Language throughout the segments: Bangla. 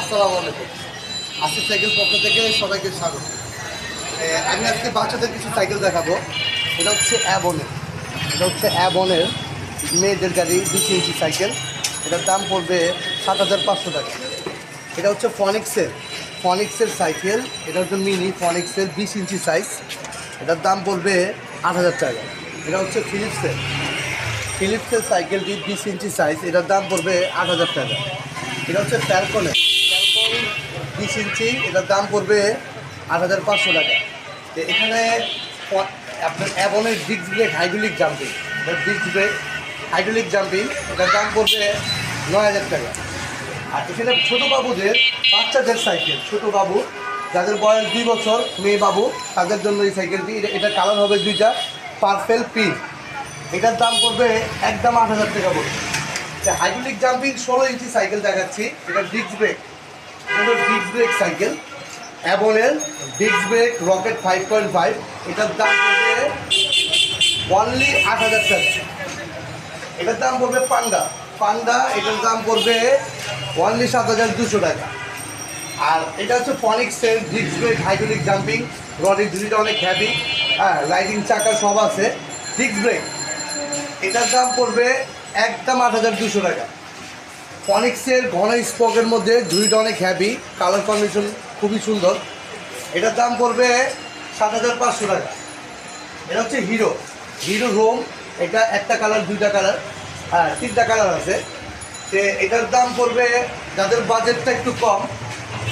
আসসালামু আলাইকুম। আসিফ সাইকেল পক্ষ থেকে সবাইকে স্বাগত। আমি আজকে বাচ্চাদের কিছু সাইকেল দেখাবো। এটা হচ্ছে অ্যাবনের এটা হচ্ছে অ্যাবনের মেয়েদের গাড়ি বিশ ইঞ্চি সাইকেল। এটার দাম পড়বে সাত হাজার পাঁচশো টাকা। এটা হচ্ছে ফনিক্সের ফনিক্সের সাইকেল। এটা হচ্ছে মিনি ফনিক্সের বিশ ইঞ্চি সাইজ এটার দাম পড়বে আট হাজার টাকা। এটা হচ্ছে ফিলিপসের ফিলিপসের সাইকেলটি বিশ ইঞ্চি সাইজ এটার দাম পড়বে আট হাজার টাকা। এটা হচ্ছে ফ্যালকনের ফ্যালকন বিশ ইঞ্চি, এটার দাম পড়বে আট হাজার পাঁচশো টাকা। তো এখানে আপনার অ্যাবনের disc brake hydraulic jumping disc brake hydraulic jumping এটার দাম পড়বে নয় হাজার টাকা। আর এখানে ছোটো বাবুদের, বাচ্চাদের সাইকেল ছোটো বাবু, যাদের বয়স দুই বছর, মেয়ে বাবু, তাদের জন্য এই সাইকেলটি এটা- এটা কালার হবে দুইটা পার্পেল পিঙ্ক এটার দাম পড়বে একদম আট হাজার টাকা পড়বে। হাইড্রোলিক জাম্পিং ষোলো ইঞ্চি সাইকেল দেখাচ্ছি, এটা disc brake disc brake cycle অ্যাবনের disc brake rocket five point five এটার দাম পড়বে অনলি আট হাজার টাকা। এটার দাম পড়বে পান্ডা পান্ডা এটার দাম পড়বে অনলি সাত হাজার দুশো টাকা। আর এটা হচ্ছে ফনিক্সের ডিস্ক ব্রেক হাইড্রোলিক জাম্পিং রডের দুটিটা অনেক হ্যাভি হ্যাঁ লাইটিং চাকা সব আছে। ডিস্ক ব্রেক এটার দাম পড়বে একদম আট হাজার দুশো টাকা। ফনিক্সের ঘন স্পকের মধ্যে ঝুড়িটা অনেক হ্যাভি কালার কম্বিনেশন খুবই সুন্দর। এটার দাম পড়বে সাত হাজার পাঁচশো টাকা। এটা হচ্ছে হিরো হিরো রোম এটা একটা কালার দুইটা কালার হ্যাঁ তিনটা কালার আছে। তো এটার দাম পড়বে, যাদের বাজেটটা একটু কম,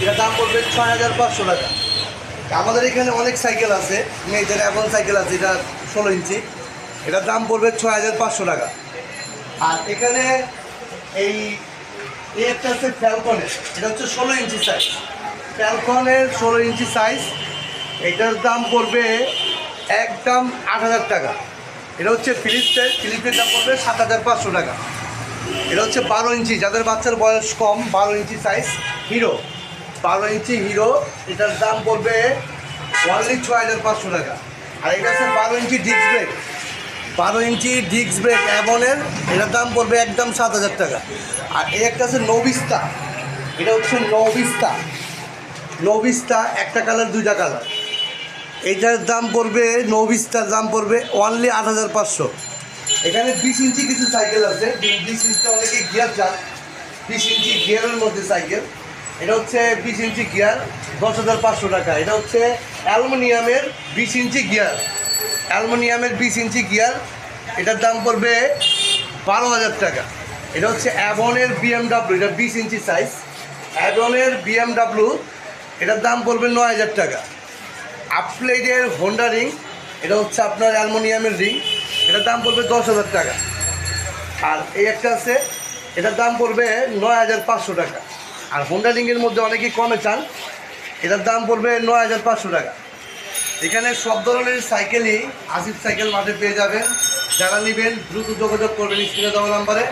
এটার দাম পড়বে ছয় হাজার পাঁচশো টাকা। আমাদের এখানে অনেক সাইকেল আছে, মেয়েদের এখন সাইকেল আছে, এটা ষোলো ইঞ্চি। এটার দাম পড়বে ছয় হাজার পাঁচশো টাকা। আর এখানে এই এই একটা হচ্ছে ফ্যালকনের এটা হচ্ছে ষোলো ইঞ্চি সাইজ ফ্যালকনের ষোলো ইঞ্চি সাইজ এটার দাম পড়বে একদম আট হাজার টাকা। এটা হচ্ছে ফিলিপসের ফিলিপের দাম পড়বে সাত হাজার পাঁচশো টাকা। এটা হচ্ছে বারো ইঞ্চি। যাদের বাচ্চার বয়স কম, বারো ইঞ্চি সাইজ হিরো বারো ইঞ্চি হিরো এটার দাম পড়বে অনলি ছ হাজার পাঁচশো টাকা। আর এটা হচ্ছে বারো ইঞ্চি ডিস্ক বারো ইঞ্চি ডিস্ক ব্রেক অ্যাবনের এটার দাম পড়বে একদম সাত হাজার টাকা। আর এই একটা আছে নবিস্তা এটা হচ্ছে নবিস্তা নবিস্তা একটা কালার দুইটা কালার এইটার দাম পড়বে নবিস্তার দাম পড়বে অনলি আট হাজার পাঁচশো। এখানে বিশ ইঞ্চি কিছু সাইকেল আছে। বিশ ইঞ্চি অনেকে গিয়ার চান। বিশ ইঞ্চি গিয়ারের মধ্যে সাইকেল এটা হচ্ছে বিশ ইঞ্চি গিয়ার দশ হাজার পাঁচশো টাকা। এটা হচ্ছে অ্যালুমিনিয়ামের বিশ ইঞ্চি গিয়ার অ্যালুমিনিয়ামের বিশ ইঞ্চি গিয়ার, এটার দাম পড়বে বারো হাজার টাকা। এটা হচ্ছে অ্যাবনের বিএমডাব্লিউ এটা বিশ ইঞ্চি সাইজ অ্যাবনের বিএমডাব্লিউ এটার দাম পড়বে নয় হাজার টাকা। আপপ্লেডের হোন্ডা রিং এটা হচ্ছে আপনার অ্যালমোনিয়ামের রিং এটার দাম পড়বে দশ হাজার টাকা। আর এই একটা আছে, এটার দাম পড়বে নয় হাজার পাঁচশো টাকা। আর হোন্ডা রিংয়ের মধ্যে অনেকেই কমে চান, এটার দাম পড়বে নয় হাজার পাঁচশো টাকা। এখানে সব ধরনের সাইকেলই আসিফ সাইকেল মাঠে পেয়ে যাবেন। যারা নেবেন, দ্রুত যোগাযোগ করবেন স্ক্রিনে দেওয়া নাম্বারে।